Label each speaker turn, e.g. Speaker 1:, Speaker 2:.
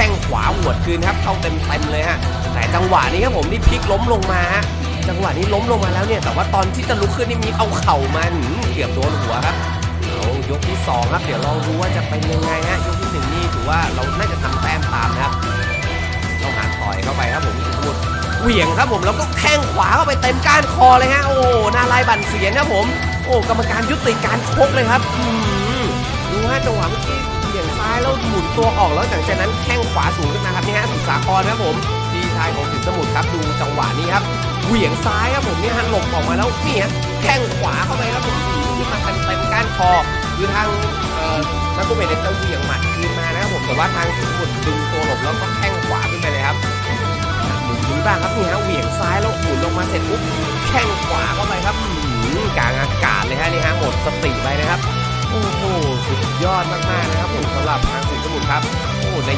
Speaker 1: ข้งขวาหวดคืนครับเข้าเต็มเต็มเลยฮะแต่จังหวะนี้ครับผมนี่พลิกล้มลงมาฮะจังหวะนี้ล้มลงมาแล้วเนี่ยแต่ว่าตอนที่จะลุกขึ้นนี่มีเอาเข่ามาหืมเกือบโดนหัวครับเอายกที่สองครับเดี๋ยวลองดูว่าจะเป็นยังไงฮะยกที่หนึ่งนี่ถือว่าเราน่าจะทำแต้มตามนะครับต้องหาต่อยเข้าไปครับผมสุดเหวี่ยงครับผมแล้วก็แข้งขวาเข้าไปเต็มก้านคอเลยฮะโอ้นาลายบั่นเสียนครับผม โอ้กรรมการยุติการชกเลยครับดูฮะจังหวะเมื่อกี้ ตัวออกแล้วหลังจากนั้นแข้งขวาสูงขึ้นมาครับนี่ฮะสุสาครครับผมพี่ชายของสินสมุทรครับดูจังหวะนี้ครับเหวี่ยงซ้ายครับผมนี่ยฮะหลบออกมาแล้วนี่ฮะแข้งขวาเข้าไปครับผมขึ้นมาเต็มเต็มก้านคอคือทางเอ่อนักกุเบเนี่ยจะเหวี่ยงหมัดคืนมานะครับผมแต่ว่าทางสินสมุทรดึงตัวหลบแล้วก็แข้งขวาขึ้นไปเลยครับหมุนนี้บ้างครับนี่ฮะเหวี่ยงซ้ายแล้วหมุนลงมาเสร็จปุ๊บแข้งขวาเข้าไปครับอื้อหือกลางอากาศเลยฮะนี่ฮะหมดสติไปนะครับโอ้โหสุดยอดมากๆนะครับผมสำหรับทาง ครับโอ้ใน